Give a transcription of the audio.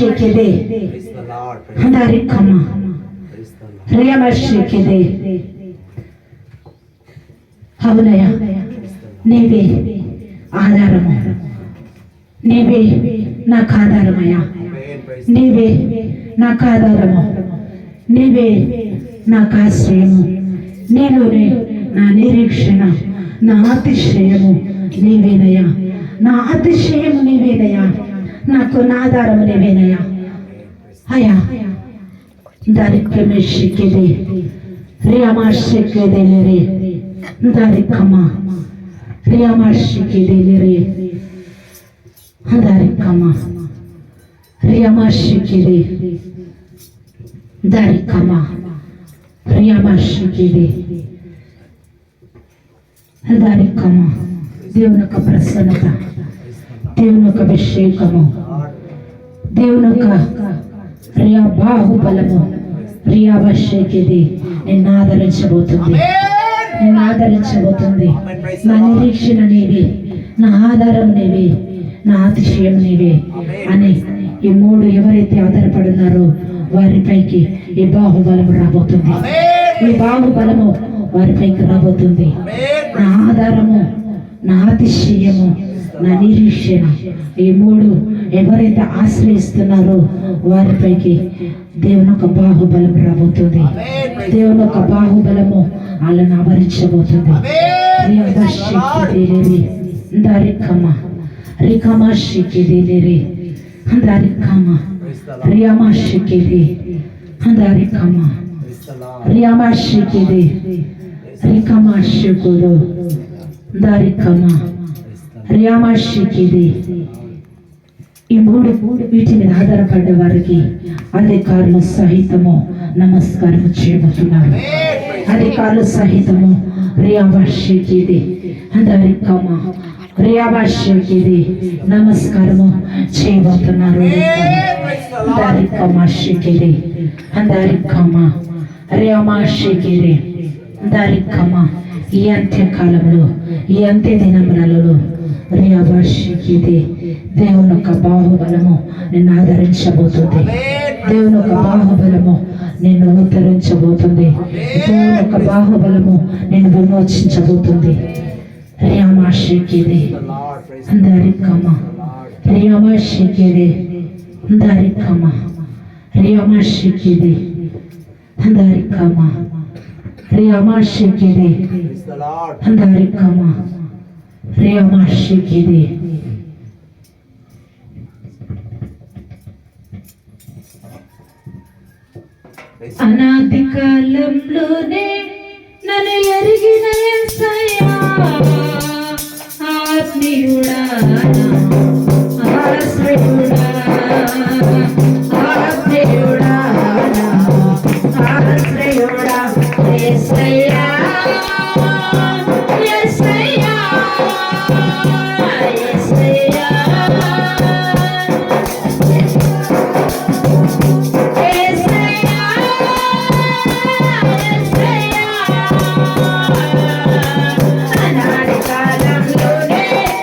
şekilde darikama రియమ şekilde అవునయ్యా నీవే ఆధారము నీవే నాకు ఆధారమయ్యా నీవే నాకు ఆధారము నీవే నాకు ఆశ్రయము నీలోనే నా నిరీక్షణ నా అతిశయము నీవేనయ్యా నా అతిశయము నీవేనయ్యా నాకు నా ఆధారము నీవేనయ్యా అయ్యా దారి ప్రమేషికేదే రియామాషికేదే లేరే దారి కమా రియామాషికేదే లేరే దారి కమా రియామాషికేదే దారి కమా రియామాషికేదే దేవుని యొక్క ప్రసన్నత దేవుని యొక్క అభిషేకము దేవుని యొక్క ప్రియా బాహుబలము ప్రియాభిషేకిది అభిషేకిది నిన్ను ఆదరించబోతుంది. నిన్ను ఆదరించబోతుంది. నా నిరీక్షణ నీవి నా ఆధారం నీవి నా అతిశయం నీవే అని ఈ మూడు ఎవరైతే ఆధారపడున్నారో వారిపైకి ఈ బాహుబలము రాబోతుంది ఈ బాహుబలము వారిపైకి రాబోతుంది నా ఆధారము నా అతిశయము నా నిరీక్షణ ఈ మూడు ఎవరైతే ఆశ్రయిస్తున్నారో వారిపైకి దేవుని యొక్క బాహుబలం రాబోతుంది దేవుని యొక్క బాహుబలము వాళ్ళని ఆవరించబోతుంది దారికమ్మ రికమా షికిది దారికమ్మ Praise the Lord. రియామా షికిది దారికమ్మ Praise ఈ మూడు వీటి మీద ఆధారపడ్డ వారికి అధికారులు సహితము నమస్కారం చేయబోతున్నారు అధికారులు సహితము రియాభాషికిది అందరికమ్మ రియాభాషికిది నమస్కారము చేయబోతున్నారు. అందరికమ్మాషికిది అందరికమ్మ రియామాషికిది అందరికమ్మ ఈ అంత్యకాలంలో ఈ అంత్య దినములలో రియాభాషికిది దేవుని యొక్క బాహుబలము నిన్ను ఆదరించబోతుంది. దేవుని యొక్క బాహుబలము నిన్ను ఉద్ధరించబోతుంది. దేవుని యొక్క బాహుబలము నిన్ను విమోచించబోతుంది. రియామాషికిది The Lord. Praise అనాది కాలంలోనే నన్ను ఎరిగిన